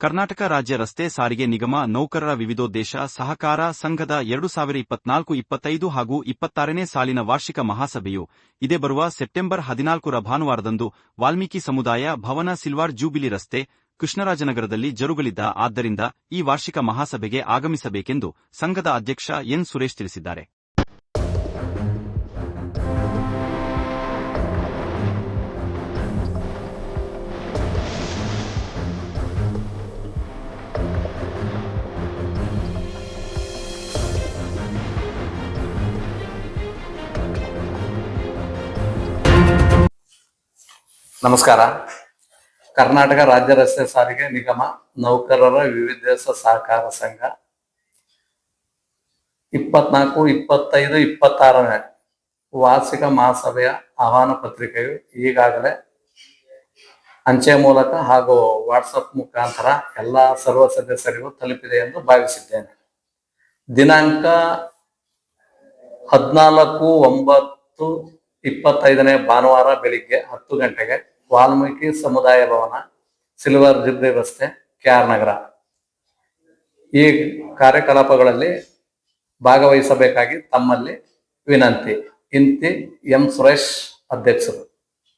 ಕರ್ನಾಟಕ ರಾಜ್ಯ ರಸ್ತೆ ಸಾರಿಗೆ ನಿಗಮ ನೌಕರರ ವಿವಿಧೋದ್ದೇಶ ಸಹಕಾರ ಸಂಘದ ಎರಡು ಸಾವಿರ ಇಪ್ಪತ್ನಾಲ್ಕು, ಇಪ್ಪತ್ತೈದು ಹಾಗೂ ಇಪ್ಪತ್ತಾರನೇ ಸಾಲಿನ ವಾರ್ಷಿಕ ಮಹಾಸಭೆಯು ಇದೇ ಬರುವ ಸೆಪ್ಟೆಂಬರ್ ಹದಿನಾಲ್ಕರ ಭಾನುವಾರದಂದು ವಾಲ್ಮೀಕಿ ಸಮುದಾಯ ಭವನ ಸಿಲ್ವಾರ್ ಜೂಬಿಲಿ ರಸ್ತೆ ಕೃಷ್ಣರಾಜನಗರದಲ್ಲಿ ಜರುಗಲಿದ್ದ. ಆದ್ದರಿಂದ ಈ ವಾರ್ಷಿಕ ಮಹಾಸಭೆಗೆ ಆಗಮಿಸಬೇಕೆಂದು ಸಂಘದ ಅಧ್ಯಕ್ಷ ಎನ್. ಸುರೇಶ್ ತಿಳಿಸಿದ್ದಾರೆ. ನಮಸ್ಕಾರ. ಕರ್ನಾಟಕ ರಾಜ್ಯ ರಸ್ತೆ ಸಾರಿಗೆ ನಿಗಮ ನೌಕರರ ವಿವಿಧ ಸಹಕಾರ ಸಂಘ. ಇಪ್ಪತ್ನಾಲ್ಕು, ಇಪ್ಪತ್ತೈದು, ಇಪ್ಪತ್ತಾರನೇ ವಾರ್ಷಿಕ ಮಹಾಸಭೆಯ ಆಹ್ವಾನ ಪತ್ರಿಕೆಯು ಈಗಾಗಲೇ ಅಂಚೆ ಮೂಲಕ ಹಾಗೂ ವಾಟ್ಸಪ್ ಮುಖಾಂತರ ಎಲ್ಲ ಸರ್ವ ಸದಸ್ಯರಿಗೂ ತಲುಪಿದೆ ಎಂದು ಭಾವಿಸಿದ್ದೇನೆ. ದಿನಾಂಕ ಹದಿನಾಲ್ಕು, ಒಂಬತ್ತು ಇಪ್ಪತ್ತೈದನೇ ಭಾನುವಾರ ಬೆಳಿಗ್ಗೆ ಹತ್ತು ಗಂಟೆಗೆ ವಾಲ್ಮೀಕಿ ಸಮುದಾಯ ಭವನ, ಸಿಲ್ವರ್ ಜುಬ್ಲಿ ರಸ್ತೆ ಕೆ ಆರ್ ನಗರ. ಈ ಕಾರ್ಯಕಲಾಪಗಳಲ್ಲಿ ಭಾಗವಹಿಸಬೇಕಾಗಿ ತಮ್ಮಲ್ಲಿ ವಿನಂತಿ. ಇಂತಿ ಎಂ. ಸುರೇಶ್ ಅಧ್ಯಕ್ಷರು.